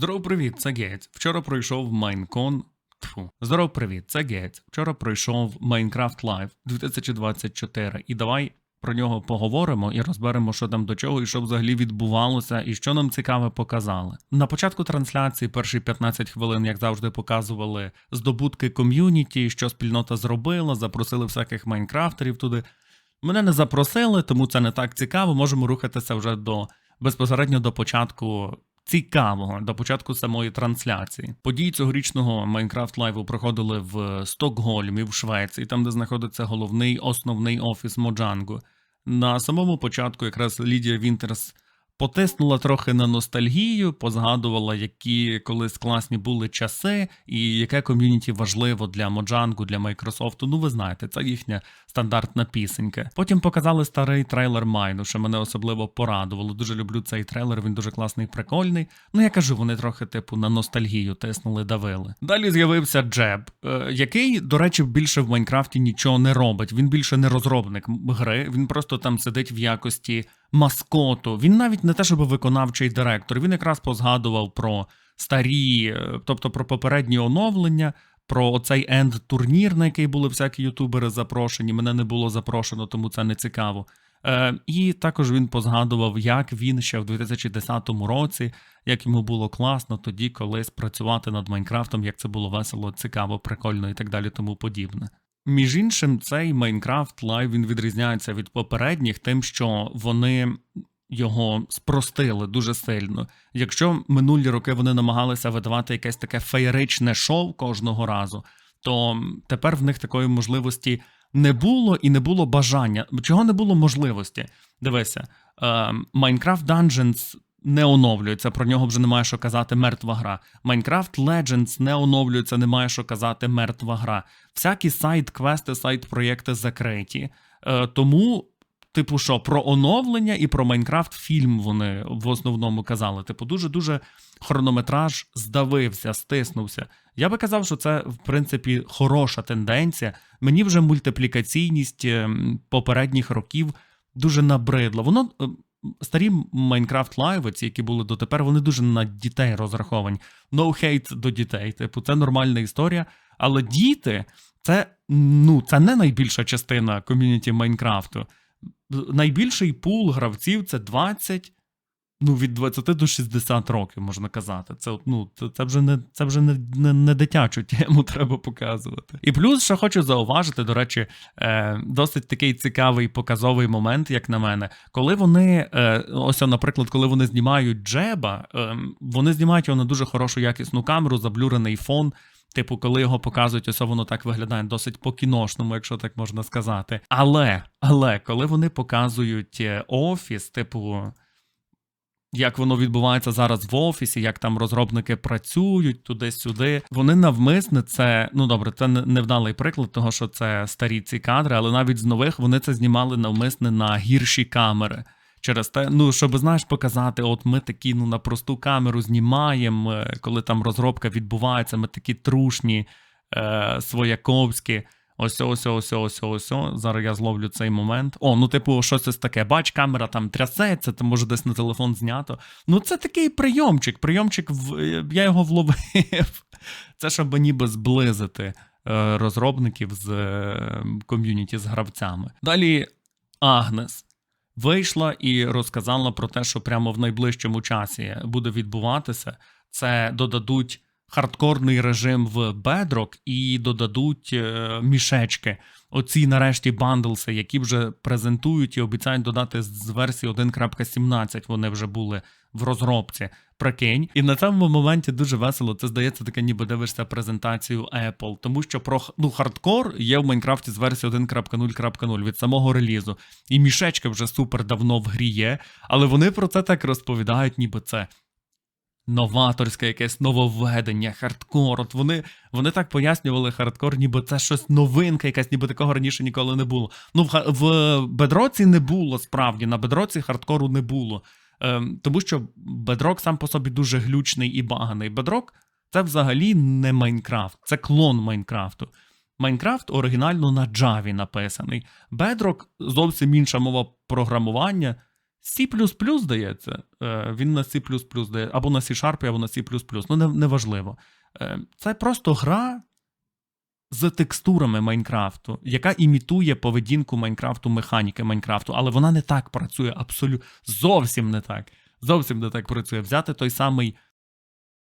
Здоров, привіт, це Гець. Вчора пройшов Майнкон. Тьфу. Здоров, привіт, це Гець. Вчора пройшов Minecraft Live 2024. І давай про нього поговоримо і розберемо, що там до чого, і що взагалі відбувалося, і що нам цікаве показали. На початку трансляції перші 15 хвилин, як завжди, показували здобутки ком'юніті, що спільнота зробила, запросили всяких майнкрафтерів туди. Мене не запросили, тому це не так цікаво. Можемо рухатися вже до безпосередньо до початку цікавого, до початку самої трансляції. Події цьогорічного Майнкрафт лайву проходили в Стокгольмі, в Швеції, там, де знаходиться головний основний офіс Моджанго. На самому початку якраз Лідія Вінтерс потиснула трохи на ностальгію, позгадувала, які колись класні були часи, і яке ком'юніті важливо для Моджангу, для Майкрософту. Ну, ви знаєте, це їхня стандартна пісенька. Потім показали старий трейлер Майну, що мене особливо порадувало. Дуже люблю цей трейлер, він дуже класний, прикольний. Ну я кажу, вони трохи типу на ностальгію тиснули, давили. Далі з'явився Джеб, е, який, до речі, більше в Майнкрафті нічого не робить. Він більше не розробник гри, він просто там сидить в якості маскоту. Він навіть не те, щоб виконавчий директор. Він якраз позгадував про старі, е, тобто про попередні оновлення. Про оцей енд турнір, на який були всякі ютубери запрошені. Мене не було запрошено, тому це не цікаво. Е, і також він позгадував, як він ще в 2010 році, як йому було класно тоді колись працювати над Майнкрафтом, як це було весело, цікаво, прикольно і так далі, тому подібне. Між іншим, цей Майнкрафт Live він відрізняється від попередніх, тим, що вони його спростили дуже сильно. Якщо минулі роки вони намагалися видавати якесь таке феєричне шоу кожного разу, то тепер в них такої можливості не було і не було бажання. Чого не було можливості? Дивися, е, Minecraft Dungeons не оновлюється, про нього вже немає що казати мертва гра. Minecraft Legends не оновлюється, немає що казати мертва гра. Всякі сайт-квести, сайт-проєкти закриті. Е, тому типу, що про оновлення і про Майнкрафт фільм вони в основному казали. Типу, дуже-дуже хронометраж здавився, стиснувся. Я би казав, що це, в принципі, хороша тенденція. Мені вже мультиплікаційність ем, попередніх років дуже набридла. Воно. е, Старі Майнкрафт лайви, ці, які були дотепер, вони дуже на дітей розраховані. No hate до дітей. Типу, це нормальна історія. Але діти це, ну, це не найбільша частина ком'юніті Майнкрафту найбільший пул гравців це 20, ну від 20 до 60 років, можна казати. Це ну, це, вже не це вже не, не, не дитячу тему треба показувати. І плюс, що хочу зауважити, до речі, е, досить такий цікавий показовий момент, як на мене, коли вони, е, ось, наприклад, коли вони знімають джеба, е, вони знімають його на дуже хорошу якісну камеру, заблюрений фон. Типу, коли його показують, ось воно так виглядає досить по-кіношному, якщо так можна сказати. Але, але коли вони показують е, офіс, типу, як воно відбувається зараз в офісі, як там розробники працюють туди-сюди, вони навмисне це, ну добре, це не- невдалий приклад, того що це старі ці кадри, але навіть з нових вони це знімали навмисне на гірші камери. Через те, ну щоб знаєш, показати, от ми такі ну на просту камеру знімаємо, е, коли там розробка відбувається, ми такі трушні, е, свояковські. Ось, ось, ось, ось, ось. Зараз я зловлю цей момент. О, ну, типу, щось ось таке. Бач, камера там трясеться, то може десь на телефон знято. Ну, це такий прийомчик. Прийомчик, в... е, я його вловив. Це щоб ніби зблизити е, розробників з ком'юніті з гравцями. Далі Агнес вийшла і розказала про те, що прямо в найближчому часі буде відбуватися. Це додадуть хардкорний режим в Bedrock і додадуть е, мішечки. Оці нарешті бандлси, які вже презентують і обіцяють додати з версії 1.17. Вони вже були в розробці. Прикинь, і на цьому моменті дуже весело. Це здається, таке, ніби дивишся презентацію Apple, тому що про ну, хардкор є в Майнкрафті з версії 1.0.0 від самого релізу. І мішечка вже супер давно в грі є, але вони про це так розповідають, ніби це новаторське якесь нововведення, хардкор. От вони, вони так пояснювали хардкор, ніби це щось новинка, якась, ніби такого раніше ніколи не було. Ну, в, в бедроці не було справді, на бедроці хардкору не було. Ем, тому що бедрок сам по собі дуже глючний і баганий. Бедрок це взагалі не Майнкрафт, це клон Майнкрафту. Майнкрафт оригінально на Java написаний. Bedrock зовсім інша мова програмування. C++, здається, е, він на C++ дає, або на C-Sharp, або на C++, ну неважливо. Е, Це просто гра з текстурами Майнкрафту, яка імітує поведінку Майнкрафту, механіки Майнкрафту, але вона не так працює, абсолютно зовсім не так. Зовсім не так працює. Взяти той самий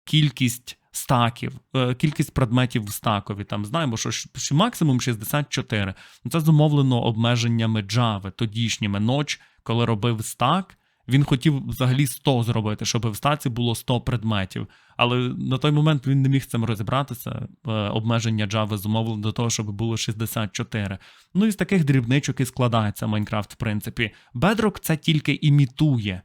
кількість стаків, е, кількість предметів в стакові. Там знаємо, що максимум 64. Ну, Це зумовлено обмеженнями Java, тодішніми ноч, коли робив стак. Він хотів взагалі 100 зробити, щоб в стаці було 100 предметів. Але на той момент він не міг цим розібратися. Е, Обмеження Java зумовлено до того, щоб було 64. Ну і з таких дрібничок і складається Майнкрафт, в принципі. Bedrock це тільки імітує.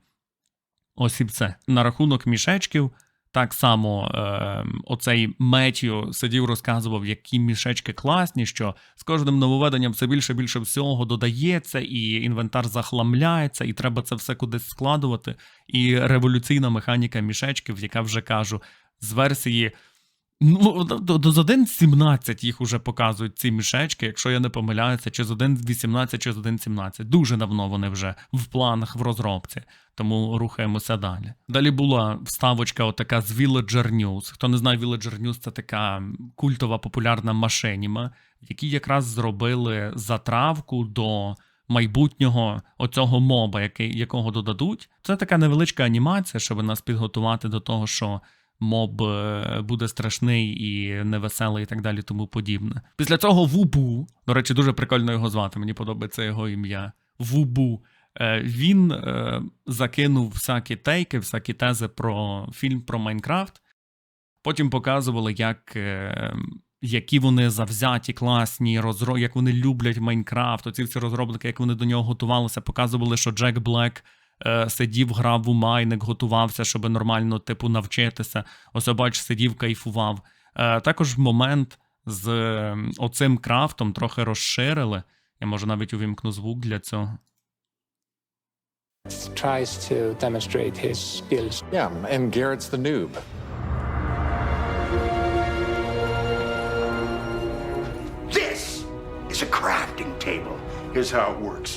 Ось і все. На рахунок мішечків, так само е, оцей Меттью сидів, розказував, які мішечки класні, що з кожним нововведенням все більше більше всього додається, і інвентар захламляється, і треба це все кудись складувати. І революційна механіка мішечків, яка вже кажу, з версії. Ну, до, до з 1.17 їх уже показують ці мішечки, якщо я не помиляюся, чи з 1.18, чи з 1.17. Дуже давно вони вже в планах в розробці, тому рухаємося далі. Далі була вставочка отака з Villager News. Хто не знає, Villager News це така культова популярна машиніма, які якраз зробили затравку до майбутнього оцього моба, який, якого додадуть. Це така невеличка анімація, щоб нас підготувати до того, що моб е, буде страшний і невеселий, і так далі, тому подібне. Після цього Вубу, до речі, дуже прикольно його звати. Мені подобається його ім'я. Вубу. Е, Він е, закинув всякі тейки, всякі тези про фільм про Майнкрафт. Потім показували, як, які вони завзяті, класні, як вони люблять Майнкрафт. Оці всі розробники, як вони до нього готувалися, показували, що Джек Блек сидів, грав у майник, готувався, щоб нормально типу навчитися. Ось бач, сидів, кайфував. Е, також момент з е, оцим крафтом трохи розширили. Я може навіть увімкну звук для цього. tries to demonstrate his skills. Yeah, and Garrett's the noob. This is a crafting table. Here's how it works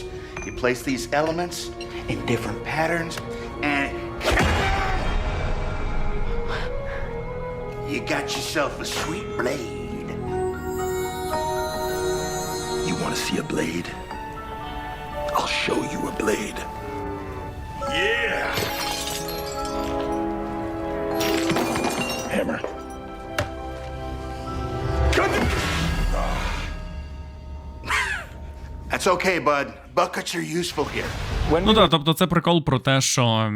you place these elements in different patterns, and you got yourself a sweet blade. You want to see a blade? I'll show you a blade. Yeah! Hammer. That's okay, bud. Buckets are useful here. Ну так, тобто це прикол про те, що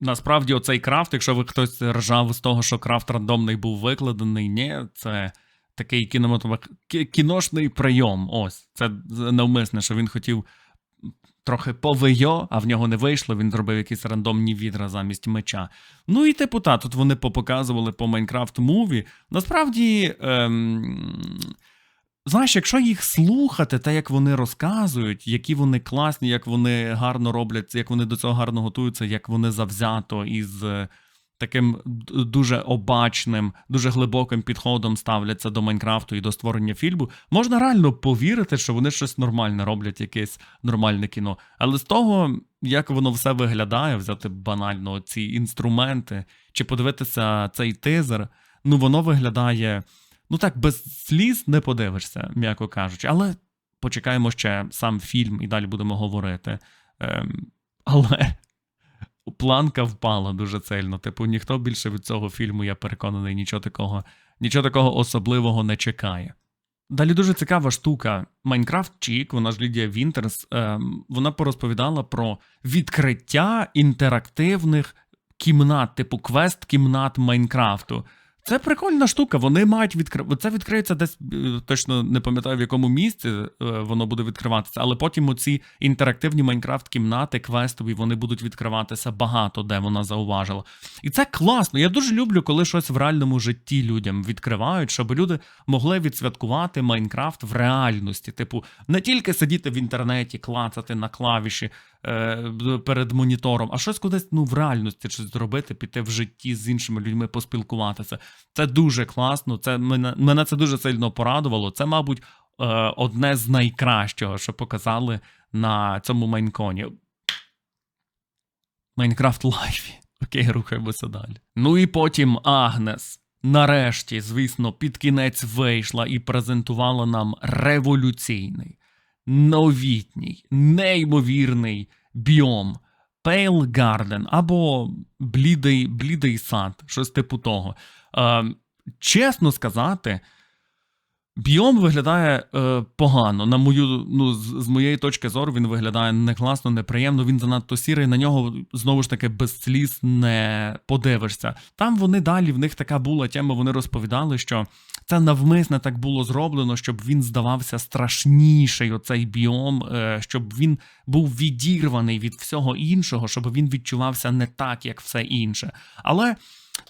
насправді оцей крафт, якщо ви хтось ржав з того, що крафт рандомний був викладений, ні, це такий кінематограф... кіношний прийом. Ось. Це навмисне, що він хотів трохи повийо, а в нього не вийшло, він зробив якісь рандомні відра замість меча. Ну і типу, та, тут вони попоказували по Майнкрафт муві. Насправді. Ем... Знаєш, якщо їх слухати, те, як вони розказують, які вони класні, як вони гарно роблять, як вони до цього гарно готуються, як вони завзято із е, таким дуже обачним, дуже глибоким підходом ставляться до Майнкрафту і до створення фільму, можна реально повірити, що вони щось нормальне роблять, якесь нормальне кіно. Але з того, як воно все виглядає, взяти банально ці інструменти, чи подивитися цей тизер, ну воно виглядає. Ну так, без сліз не подивишся, м'яко кажучи. Але почекаємо ще сам фільм і далі будемо говорити. Ем, але планка впала дуже сильно. Типу, ніхто більше від цього фільму, я переконаний, нічого такого, нічого такого особливого не чекає. Далі дуже цікава штука. Майнкрафт Чік, вона ж Лідія Вінтерс, ем, вона порозповідала про відкриття інтерактивних кімнат, типу квест-кімнат Майнкрафту. Це прикольна штука. Вони мають відкривати. Це відкриється десь е, точно не пам'ятаю в якому місці е, воно буде відкриватися, але потім оці інтерактивні Майнкрафт-кімнати, квестові, вони будуть відкриватися багато, де вона зауважила. І це класно. Я дуже люблю, коли щось в реальному житті людям відкривають, щоб люди могли відсвяткувати Майнкрафт в реальності. Типу, не тільки сидіти в інтернеті, клацати на клавіші перед монітором, а щось кудись ну, в реальності щось зробити, піти в житті з іншими людьми, поспілкуватися. Це дуже класно. Це мене, мене це дуже сильно порадувало. Це, мабуть, е, одне з найкращого, що показали на цьому майнконі. Майнкрафт лайфі. Окей, рухаємося далі. Ну і потім Агнес. Нарешті, звісно, під кінець вийшла і презентувала нам революційний, новітній, неймовірний біом Pale Garden або блідий, блідий сад, щось типу того. Е, чесно сказати, Біом виглядає е, погано. На мою, ну, з, з моєї точки зору, він виглядає не класно, неприємно. Він занадто сірий. На нього знову ж таки без сліз не подивишся. Там вони далі, в них така була тема. Вони розповідали, що це навмисне так було зроблено, щоб він здавався страшніший, оцей біом, е, щоб він був відірваний від всього іншого, щоб він відчувався не так, як все інше. Але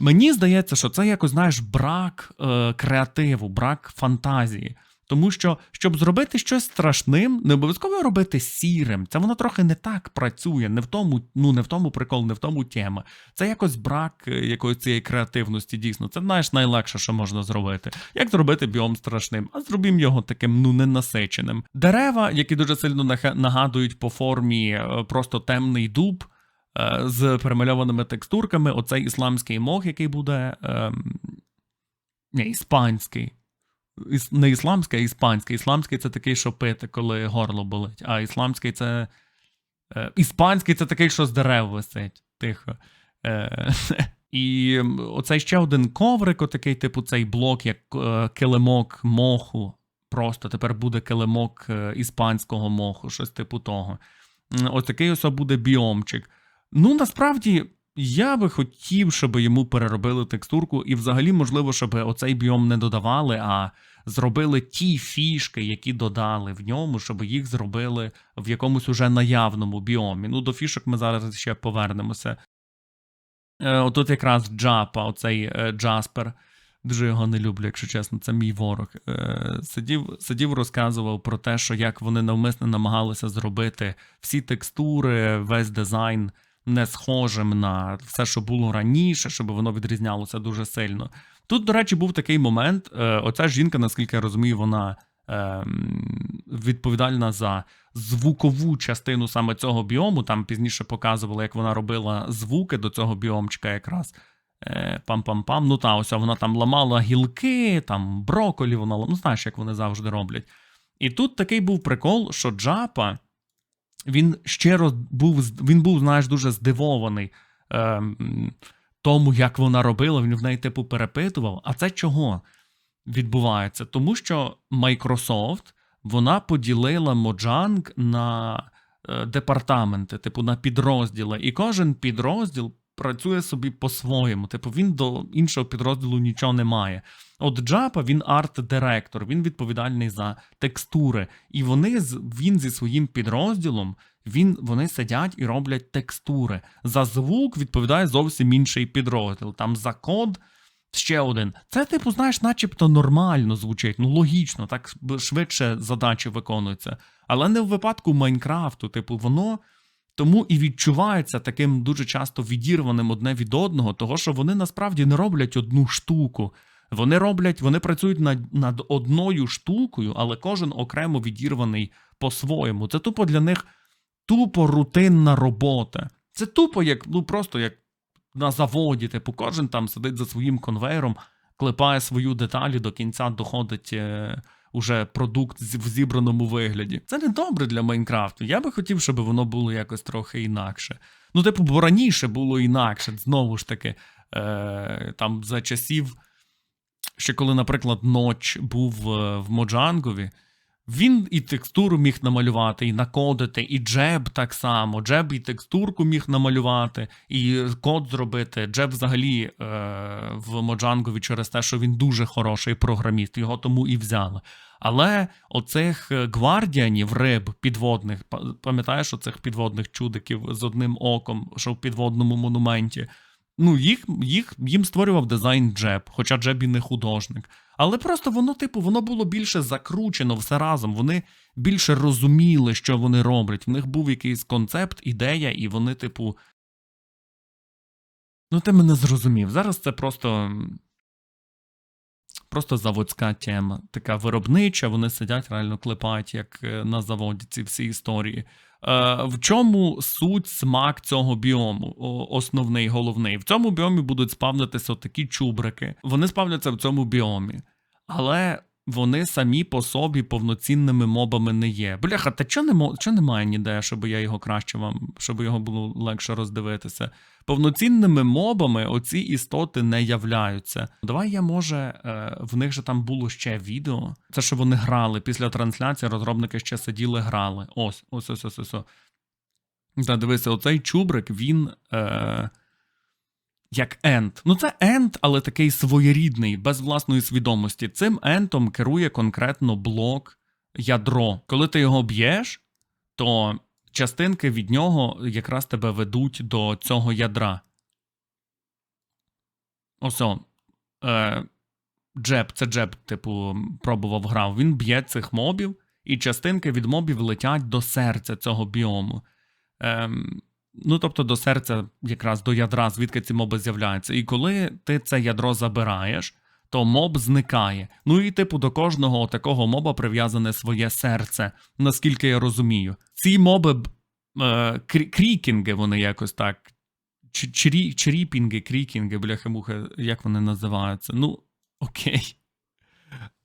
Мені здається, що це якось знаєш брак е, креативу, брак фантазії. Тому що, щоб зробити щось страшним, не обов'язково робити сірим. Це воно трохи не так працює, не в тому, ну не в тому прикол, не в тому тема. Це якось брак е, якоїсь цієї креативності, дійсно. Це знаєш найлегше, що можна зробити. Як зробити біом страшним? А зробім його таким ну ненасиченим. Дерева, які дуже сильно нагадують по формі е, просто темний дуб з перемальованими текстурками. Оцей ісламський мох, який буде. ем, не, іспанський. Не ісламський, а іспанський. Ісламський це такий, що пити, коли горло болить. А ісламський це. Е, іспанський це такий, що з дерев висить. Тихо. Е, і м, оцей ще один коврик, отакий, типу, цей блок, як е, килимок моху. Просто тепер буде килимок е, іспанського моху, щось типу того. М, Ось ось буде біомчик. Ну, насправді, я би хотів, щоб йому переробили текстурку, і взагалі, можливо, щоб оцей біом не додавали, а зробили ті фішки, які додали в ньому, щоб їх зробили в якомусь уже наявному біомі. Ну, до фішок ми зараз ще повернемося. Е, отут якраз Джапа, оцей е, Джаспер. Дуже його не люблю, якщо чесно, це мій ворог. Е, сидів, сидів, розказував про те, що як вони навмисно намагалися зробити всі текстури, весь дизайн не схожим на все, що було раніше, щоб воно відрізнялося дуже сильно. Тут, до речі, був такий момент. Е, оця жінка, наскільки я розумію, вона ем, відповідальна за звукову частину саме цього біому. Там пізніше показували, як вона робила звуки до цього біомчика якраз. Е, Пам-пам-пам. Ну та, ось вона там ламала гілки, там броколі, вона ну знаєш, як вони завжди роблять. І тут такий був прикол, що Джапа, він щиро був, він був, знаєш, дуже здивований е, тому, як вона робила, він в неї типу перепитував. А це чого відбувається? Тому що Microsoft вона поділила Mojang на е, департаменти, типу на підрозділи, і кожен підрозділ працює собі по-своєму. Типу, він до іншого підрозділу нічого не має. От Джапа він арт-директор, він відповідальний за текстури. І вони він зі своїм підрозділом він, вони сидять і роблять текстури. За звук відповідає зовсім інший підрозділ. Там за код ще один. Це, типу, знаєш, начебто нормально звучить, ну логічно, так швидше задачі виконуються. Але не в випадку Майнкрафту, типу, воно. Тому і відчувається таким дуже часто відірваним одне від одного, того що вони насправді не роблять одну штуку. Вони роблять, вони працюють над, над одною штукою, але кожен окремо відірваний по-своєму. Це тупо для них тупо рутинна робота. Це тупо, як ну просто як на заводі. Типу, кожен там сидить за своїм конвейером, клепає свою деталь і до кінця доходить е, уже продукт в зібраному вигляді. Це не добре для Майнкрафту. Я би хотів, щоб воно було якось трохи інакше. Ну, типу, бо раніше було інакше. Знову ж таки, е, там за часів, ще коли, наприклад, ноч був е, в Моджангові. Він і текстуру міг намалювати, і накодити, і джеб так само. Джеб і текстурку міг намалювати, і код зробити. Джеб взагалі е, в Моджангові через те, що він дуже хороший програміст, його тому і взяли. Але оцих е, гвардіанів, риб підводних, пам'ятаєш оцих підводних чудиків з одним оком, що в підводному монументі. Ну, їх, їх їм створював дизайн Джеб, хоча Джеб і не художник. Але просто воно, типу, воно було більше закручено все разом. Вони більше розуміли, що вони роблять. В них був якийсь концепт, ідея, і вони, типу. Ну, ти мене зрозумів. Зараз це просто. Просто заводська тема, така виробнича, вони сидять, реально клепають, як е, на заводі ці всі історії. Е, в чому суть смак цього біому? Основний, головний. В цьому біомі будуть спавнитися такі чубрики. Вони спавняться в цьому біомі. Але вони самі по собі повноцінними мобами не є. Бляха, та чого, не, мо- немає ніде, щоб я його краще вам, щоб його було легше роздивитися? Повноцінними мобами оці істоти не являються. Давай я може, е, в них же там було ще відео. Це що вони грали після трансляції, розробники ще сиділи, грали. Ось, ось, ось, ось. ось. Та дивися, оцей чубрик, він. Е, як ент. Ну, це ент, але такий своєрідний, без власної свідомості. Цим ентом керує конкретно блок ядро. Коли ти його б'єш, то частинки від нього якраз тебе ведуть до цього ядра. Ось. Е, джеб, це джеб, типу, пробував грав. Він б'є цих мобів, і частинки від мобів летять до серця цього біому. Ем, ну, тобто до серця, якраз до ядра, звідки ці моби з'являються. І коли ти це ядро забираєш, то моб зникає. Ну і типу до кожного такого моба прив'язане своє серце, наскільки я розумію. Ці моби е, крі- крікінги, вони якось так. Чрі- Чріпінги, крікінги, бляхи-мухи, як вони називаються? Ну, окей.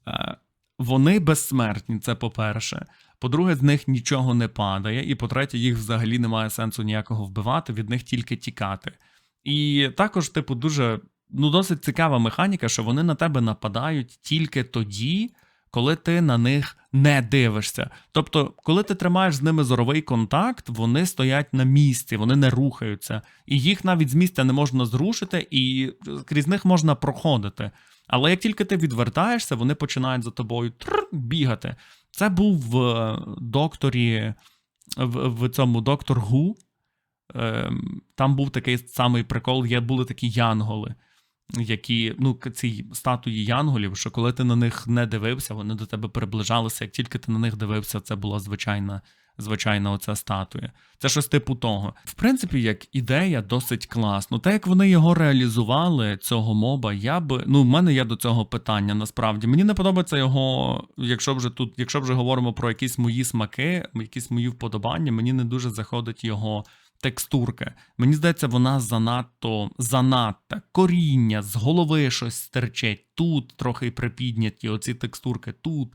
Е, Вони безсмертні, це по-перше. По-друге, з них нічого не падає, і по-третє, їх взагалі немає сенсу ніякого вбивати, від них тільки тікати. І також, типу, дуже ну, досить цікава механіка, що вони на тебе нападають тільки тоді, коли ти на них не дивишся. Тобто, коли ти тримаєш з ними зоровий контакт, вони стоять на місці, вони не рухаються, і їх навіть з місця не можна зрушити, і крізь них можна проходити. Але як тільки ти відвертаєшся, вони починають за тобою тр, бігати. Це був в е, докторі, в, в цьому доктор Гу. Ем, Там був такий самий прикол, є були такі янголи, які, ну, ці статуї янголів, що коли ти на них не дивився, вони до тебе приближалися. Як тільки ти на них дивився, це була звичайна, звичайна оця статуя. Це щось типу того. В принципі, як ідея досить класно. Те, як вони його реалізували, цього моба, я би. Ну, в мене є до цього питання насправді. Мені не подобається його, якщо вже тут, якщо вже говоримо про якісь мої смаки, якісь мої вподобання, мені не дуже заходить його текстурка. Мені здається, вона занадто занадто коріння, з голови щось стерчить, тут трохи припідняті, оці текстурки, тут.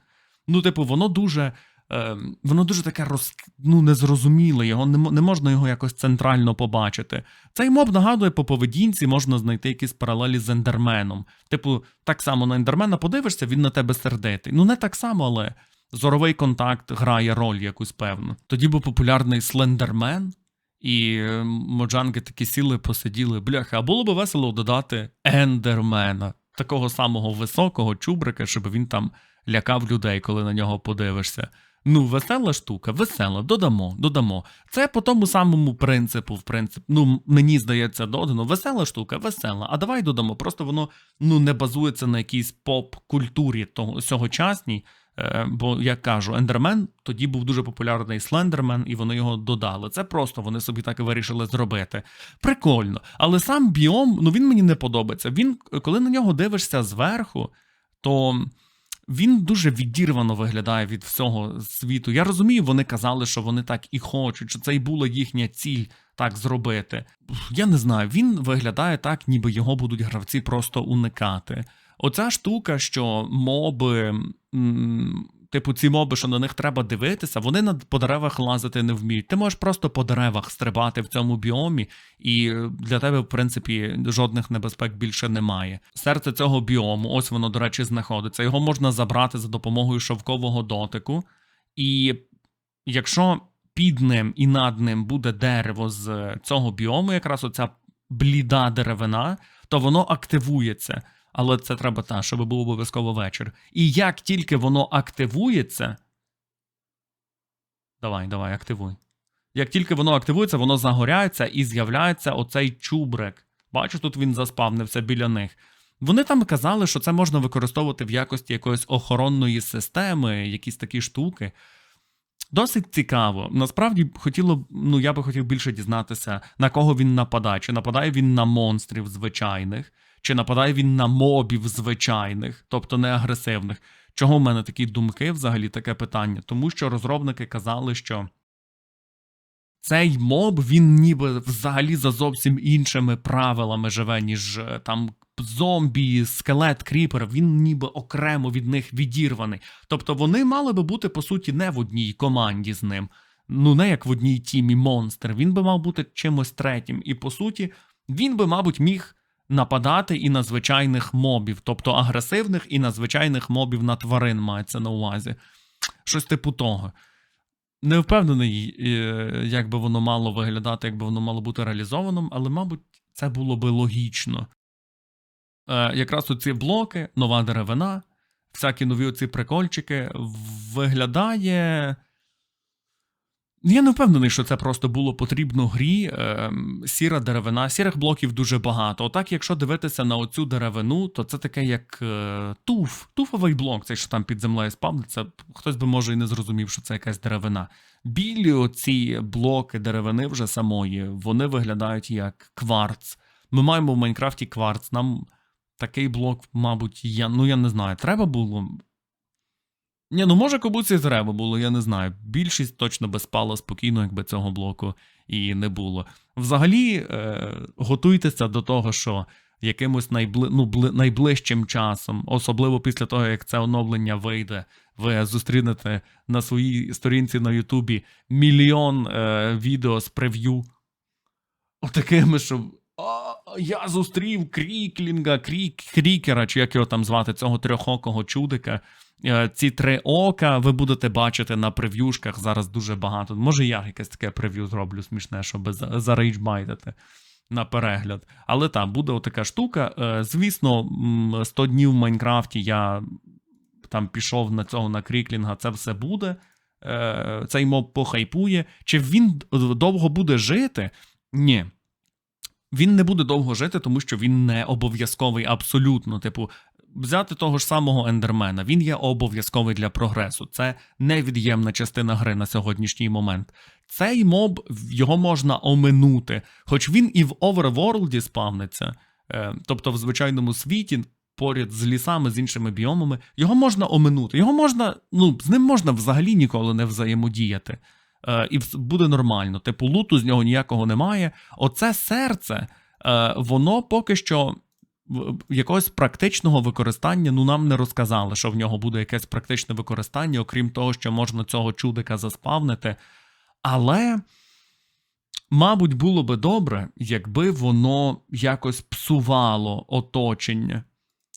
Ну, типу, воно дуже. Е, воно дуже таке роз... ну, незрозуміле, його не, не можна його якось центрально побачити. Цей моб нагадує по поведінці, можна знайти якісь паралелі з ендерменом. Типу, так само на ендермена подивишся, він на тебе сердитий. Ну, не так само, але зоровий контакт грає роль якусь певну. Тоді був популярний слендермен, і е, моджанки такі сіли, посиділи, бляха, а було би весело додати ендермена, такого самого високого чубрика, щоб він там лякав людей, коли на нього подивишся. Ну, весела штука, весела, додамо, додамо. Це по тому самому принципу, в принципі, ну, мені здається, додано. Весела штука, весела. А давай додамо. Просто воно ну, не базується на якійсь поп-культурі того сьогочасній. Е, бо, як кажу, Ендермен тоді був дуже популярний Слендермен, і вони його додали. Це просто вони собі так і вирішили зробити. Прикольно. Але сам біом, ну він мені не подобається. Він, коли на нього дивишся зверху, то він дуже відірвано виглядає від всього світу. Я розумію, вони казали, що вони так і хочуть, що це і була їхня ціль так зробити. Я не знаю, він виглядає так, ніби його будуть гравці просто уникати. Оця штука, що моби, типу, ці моби, що на них треба дивитися, вони над по деревах лазити не вміють. Ти можеш просто по деревах стрибати в цьому біомі, і для тебе, в принципі, жодних небезпек більше немає. Серце цього біому, ось воно, до речі, знаходиться. Його можна забрати за допомогою шовкового дотику. І якщо під ним і над ним буде дерево з цього біому, якраз оця бліда деревина, то воно активується. Але це треба та, щоб був обов'язково вечір. І як тільки воно активується. Давай, давай, активуй. Як тільки воно активується, воно загоряється і з'являється оцей чубрик. Бачу, тут він заспавнився біля них. Вони там казали, що це можна використовувати в якості якоїсь охоронної системи, якісь такі штуки. Досить цікаво. Насправді хотіло ну я би хотів більше дізнатися, на кого він нападає. Чи нападає він на монстрів звичайних, чи нападає він на мобів звичайних, тобто не агресивних. Чого в мене такі думки, взагалі таке питання? Тому що розробники казали, що цей моб він ніби взагалі за зовсім іншими правилами живе, ніж е, там зомбі, скелет, кріпер. Він ніби окремо від них відірваний. Тобто вони мали би бути по суті не в одній команді з ним. Ну, не як в одній тімі монстр. Він би мав бути чимось третім. І по суті, він би, мабуть, міг нападати і на звичайних мобів, тобто агресивних і на звичайних мобів на тварин мається на увазі. Щось типу того. Не впевнений, е, як би воно мало виглядати, як би воно мало бути реалізованим, але, мабуть, це було би логічно. Е, якраз оці блоки, нова деревина, всякі нові оці прикольчики виглядає. Ну, Я не впевнений, що це просто було потрібно грі. Ем, сіра деревина, сірих блоків дуже багато. Отак, якщо дивитися на оцю деревину, то це таке як е, туф, туфовий блок, цей, що там під землею спавниться. Хтось би може і не зрозумів, що це якась деревина. Білі оці блоки деревини вже самої, вони виглядають як кварц. Ми маємо в Майнкрафті кварц. Нам такий блок, мабуть, я, ну я не знаю, треба було. Ні, ну може комусь і треба було, я не знаю. Більшість точно би спала спокійно, якби цього блоку і не було. Взагалі, е, готуйтеся до того, що якимось найбли, ну, бли, найближчим часом, особливо після того, як це оновлення вийде, ви зустрінете на своїй сторінці на Ютубі мільйон е, відео з прев'ю. Отакими, що. «А, Я зустрів Кріклінга, Крік, Крікера, чи як його там звати, цього трьохокого чудика. Е, Ці три ока ви будете бачити на прев'юшках зараз дуже багато. Може, я якесь таке прев'ю зроблю смішне, щоб за- зарейджбайтити на перегляд. Але так, буде отака штука. Е, Звісно, 100 днів в Майнкрафті я там пішов на цього на Кріклінга, це все буде. Е, Цей моб похайпує. Чи він довго буде жити? Ні. Він не буде довго жити, тому що він не обов'язковий абсолютно. Типу, взяти того ж самого ендермена, він є обов'язковий для прогресу. Це невід'ємна частина гри на сьогоднішній момент. Цей моб його можна оминути, хоч він і в оверворлді спавниться, е, тобто в звичайному світі. Поряд з лісами, з іншими біомами, його можна оминути. Його можна, ну, з ним можна взагалі ніколи не взаємодіяти. Е, і буде нормально. Типу, луту з нього ніякого немає. Оце серце, е, воно поки що якогось практичного використання ну нам не розказали, що в нього буде якесь практичне використання, окрім того, що можна цього чудика заспавнити. Але, мабуть, було би добре, якби воно якось псувало оточення,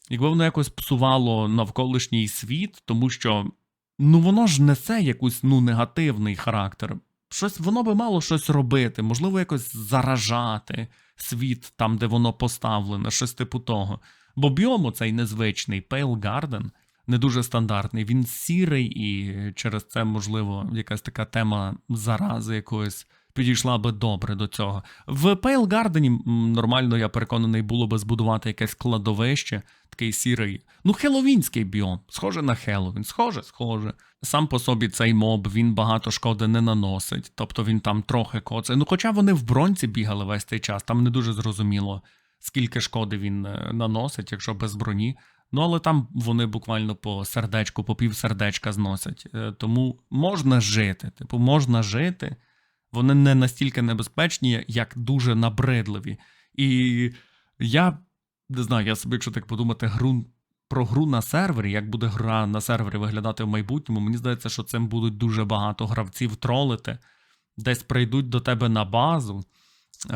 якби воно якось псувало навколишній світ, тому що ну воно ж несе якийсь ну, негативний характер. Щось воно би мало щось робити, можливо, якось заражати світ там, де воно поставлене, типу того. Бо біом цей незвичний Pale Garden, не дуже стандартний. Він сірий, і через це, можливо, якась така тема зарази якоїсь підійшла би добре до цього. В Garden м, нормально, я переконаний, було би збудувати якесь кладовище, такий сірий. Ну, хеловінський біом. Схоже на Хеллоуін. Схоже, схоже. Сам по собі цей моб він багато шкоди не наносить, тобто він там трохи коцає. Ну, хоча вони в бронці бігали весь цей час, там не дуже зрозуміло, скільки шкоди він е, наносить, якщо без броні. Ну, але там вони буквально по сердечку, по пів сердечка зносять. Е, Тому можна жити. Типу, можна жити. Вони не настільки небезпечні, як дуже набридливі. І я не знаю, я собі, якщо так подумати, гру про гру на сервері, як буде гра на сервері виглядати в майбутньому, мені здається, що цим будуть дуже багато гравців тролити, десь прийдуть до тебе на базу е,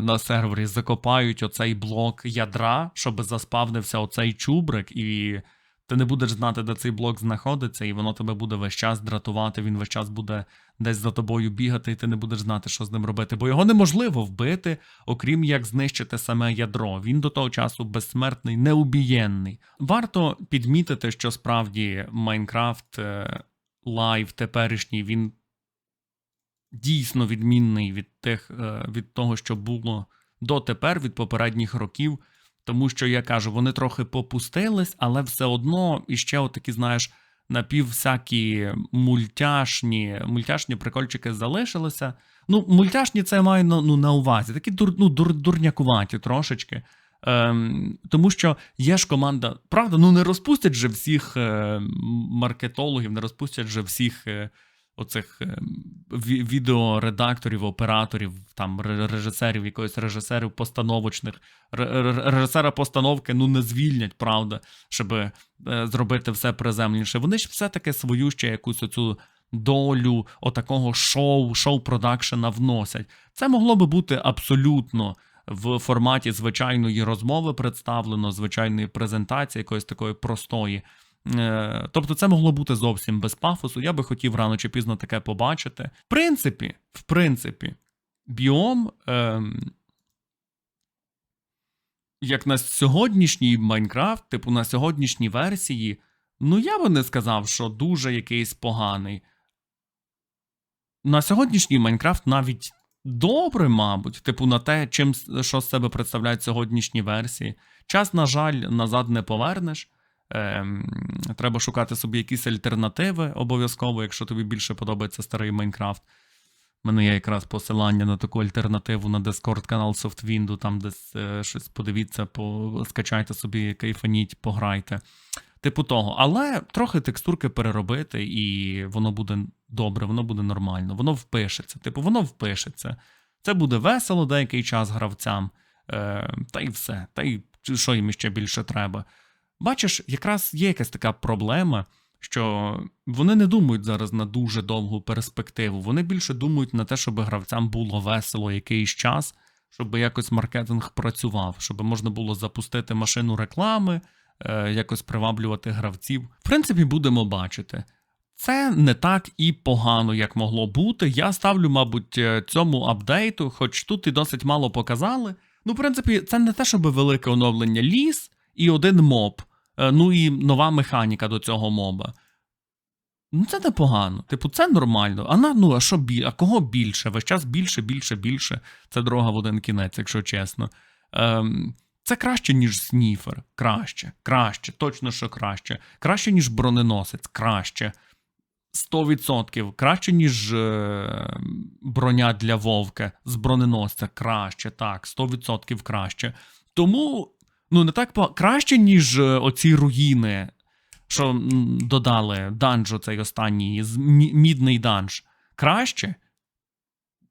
на сервері, закопають оцей блок ядра, щоб заспавнився оцей чубрик, і ти не будеш знати, де цей блок знаходиться, і воно тебе буде весь час дратувати, він весь час буде десь за тобою бігати, і ти не будеш знати, що з ним робити. Бо його неможливо вбити, окрім як знищити саме ядро. Він до того часу безсмертний, неубієнний. Варто підмітити, що справді Майнкрафт е, лайв теперішній він дійсно відмінний від тих е, від того, що було дотепер, від попередніх років. Тому що я кажу, вони трохи попустились, але все одно іще отакі, знаєш, напів всякі мультяшні, мультяшні прикольчики залишилися. Ну, мультяшні це я маю ну, на увазі, такі дур, ну, дур, дурнякуваті трошечки. Ем, тому що є ж команда, правда, ну не розпустять же всіх е, маркетологів, не розпустять же всіх е, оцих е, ві- відеоредакторів, операторів, там режисерів, якоїсь режисерів постановочних, Ре- ре- режисера постановки ну не звільнять, правда, щоб е, зробити все приземніше. Вони ж все-таки свою ще якусь оцю долю отакого шоу, шоу-продакшена вносять. Це могло би бути абсолютно в форматі звичайної розмови представлено, звичайної презентації, якоїсь такої простої. Е, Тобто це могло бути зовсім без пафосу. Я би хотів рано чи пізно таке побачити. В принципі, в принципі, біом, ем, як на сьогоднішній Майнкрафт, типу на сьогоднішній версії, ну я би не сказав, що дуже якийсь поганий. На сьогоднішній Майнкрафт навіть добре, мабуть, типу на те, чим що з себе представляють сьогоднішні версії. Час, на жаль, назад не повернеш. Ем, треба шукати собі якісь альтернативи обов'язково, якщо тобі більше подобається старий Майнкрафт. У мене є якраз посилання на таку альтернативу на Discord канал SoftWindu, там десь е, щось подивіться, по, скачайте собі, кайфаніть, пограйте. Типу того. Але трохи текстурки переробити, і воно буде добре, воно буде нормально, воно впишеться. Типу, воно впишеться. Це буде весело деякий час гравцям. Е, та й все. Та й що їм ще більше треба. Бачиш, якраз є якась така проблема, що вони не думають зараз на дуже довгу перспективу. Вони більше думають на те, щоб гравцям було весело якийсь час, щоб якось маркетинг працював, щоб можна було запустити машину реклами, е, якось приваблювати гравців. В принципі, будемо бачити. Це не так і погано, як могло бути. Я ставлю, мабуть, е, цьому апдейту, хоч тут і досить мало показали. Ну, в принципі, це не те, щоб велике оновлення ліс і один моб. Е, Ну і нова механіка до цього моба. Ну, це непогано. Типу, це нормально. А на, ну, а що а кого більше? Весь час більше, більше, більше. Це дорога в один кінець, якщо чесно. Ем, це краще, ніж сніфер. Краще, краще, точно, що краще. Краще, ніж броненосець, краще. 100%. Краще, ніж е, броня для вовка з броненосця. Краще, так, 100% краще. Тому, ну, не так краще, ніж е, оці руїни, що додали данжу цей останній, мідний данж. Краще?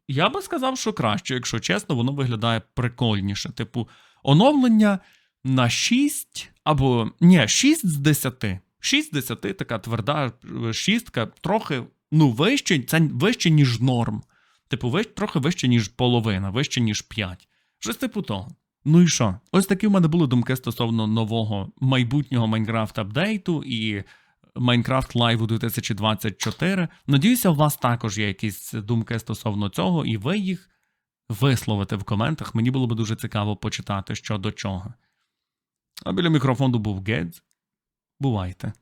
Я би сказав, що краще, якщо чесно, воно виглядає прикольніше. Типу, оновлення на 6 або ні, 6 з 10. 6 з 10 така тверда е, шістка, трохи ну, вище, це вище, ніж норм. Типу, вище, трохи вище, ніж половина, вище, ніж 5. Щось типу того. Ну і що? Ось такі в мене були думки стосовно нового майбутнього Майнкрафт апдейту і Майнкрафт Live 2024. Надіюся, у вас також є якісь думки стосовно цього, і ви їх висловите в коментах. Мені було б дуже цікаво почитати, що до чого. А біля мікрофону був Гедз. Бувайте.